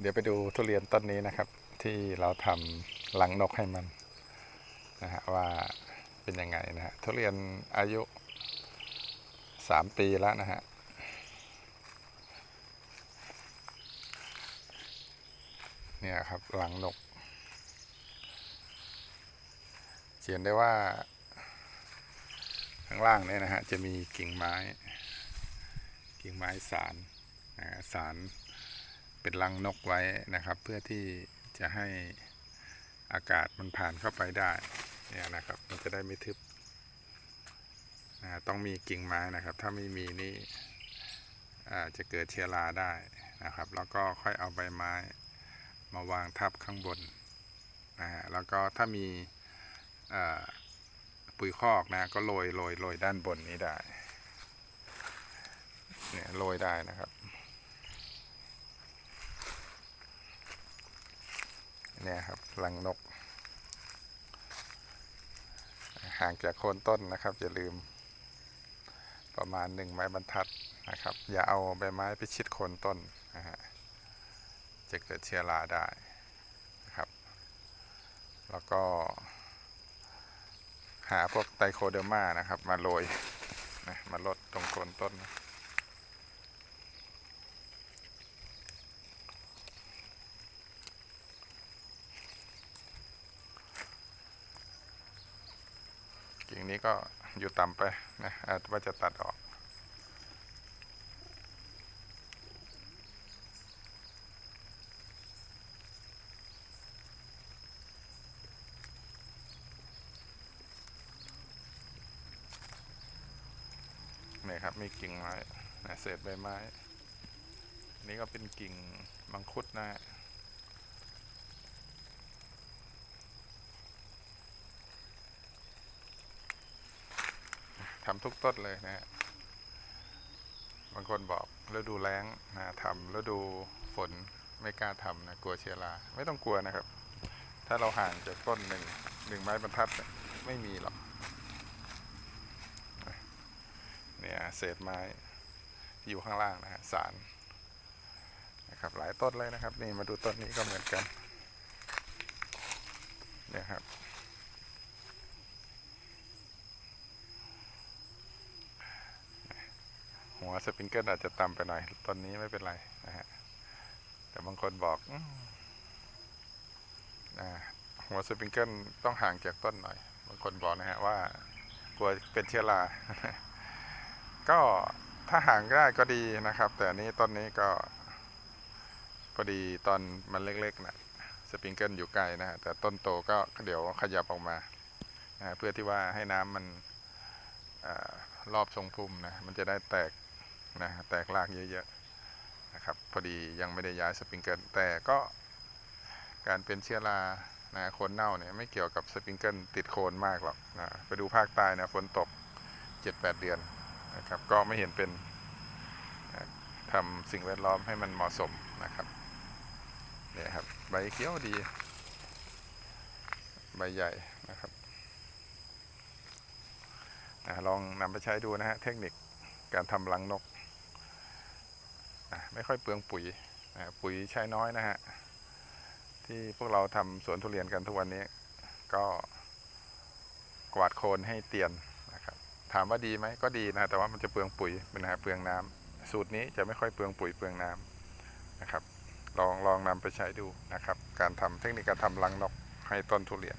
เดี๋ยวไปดูทุเรียนต้นนี้นะครับ ที่เราทำรังนกให้มันนะฮะว่าเป็นยังไงนะฮะทุเรียนอายุสามปีแล้วนะฮะเนี่ยครับรังนกเขียนได้ว่า ข้างล่างเนี่ยนะฮะจะมีกิ่งไม้ กิ่งไม้สารนะฮะสาร เป็นรังนกไว้นะครับ เพื่อที่จะให้อากาศมันผ่านเข้าไปได้เนี่ยนะครับ มันจะได้ไม่ทึบนะต้องมีกิ่งไม้นะครับ ถ้าไม่มีนี่จะเกิดเชื้อราได้นะครับ แล้วก็ค่อยเอาใบไม้มาวางทับข้างบนนะฮะแล้วก็ถ้ามีปุ๋ยคอกนะก็โรยโรยโรยด้านบนนี้ได้เนี่ยโรยได้นะครับ เนี่ยครับรังนก ห่างจากโคนต้นนะครับ อย่าลืม ประมาณหนึ่งไม้บรรทัดนะครับ อย่าเอาใบไม้ไปชิดโคนต้นนะฮะจะเกิดเชื้อราได้นะครับ แล้วก็ หาพวกไตโคเดอร์มานะครับ มาโรยนะมาลดตรงโคนต้นนะ นี้ก็อยู่ต่ำไปนะอาจจะตัดออกนี่ครับมีกิ่งไม้นะเศษใบไม้ นี่ก็เป็นกิ่งมังคุดนะ ทำทุกต้นเลยนะฮะบางคนบอกฤดูแล้งนะทำฤดูฝนไม่กล้าทำนะกลัวเชื้อราไม่ต้องกลัวนะครับ ถ้าเราห่างจากต้นหนึ่งหนึ่งไม้บรรทัดไม่มีหรอกเนี่ยเศษไม้อยู่ข้างล่างนะฮะสารนะครับหลายต้นเลยนะครับ นี่มาดูต้นนี้ก็เหมือนกันเนี่ยครับ หัวสปริงเกิลอาจจะต่ำไปหน่อยต้นนี้ไม่เป็นไรนะฮะแต่บางคนบอกอหัวสปริงเกิลต้องห่างจากต้นหน่อย บางคนบอกนะฮะว่ากลัวเป็นเชื้อราก็ถ้าห่างได้ก็ดีนะครับ แต่นี้ต้นนี้ก็พอดีตอนมันเล็กๆนะสปริงเกิลอยู่ไกลนะฮะแต่ต้นโตก็เดี๋ยวขยับออกมานะเพื่อที่ว่าให้น้ำมันอรอบทรงพุ่มนะมันจะได้แตก นะแตกรากเยอะๆนะครับพอดียังไม่ได้ย้ายสปริงเกิลแต่ก็การเป็นเชื้อรานะโคนเน่าเนี่ยไม่เกี่ยวกับสปริงเกิลติดโคนมากหรอกนะไปดูภาคใต้นะฝนตก 7-8 เดือนนะครับก็ไม่เห็นเป็นนะทำสิ่งแวดล้อมให้มันเหมาะสมนะครับเนี่ยครับใบเขียวดี ใบใหญ่นะครับอะลองนำไปใช้ดูนะฮะเทคนิคการทำรังนก ไม่ค่อยเปลืองปุ๋ยนะปุ๋ยใช้น้อยนะฮะ ที่พวกเราทำสวนทุเรียนกันทุกวันนี้ ก็กวาดโคลนให้เตียนนะครับ ถามว่าดีไหมก็ดีนะแต่ว่ามันจะเปลืองปุ๋ยเป็นนะเปลืองน้ำสูตรนี้จะไม่ค่อยเปลืองปุ๋ยเปลืองน้ำนะครับ ลองลองนำไปใช้ดูนะครับ การทำเทคนิคการทำรังนกให้ต้นทุเรียน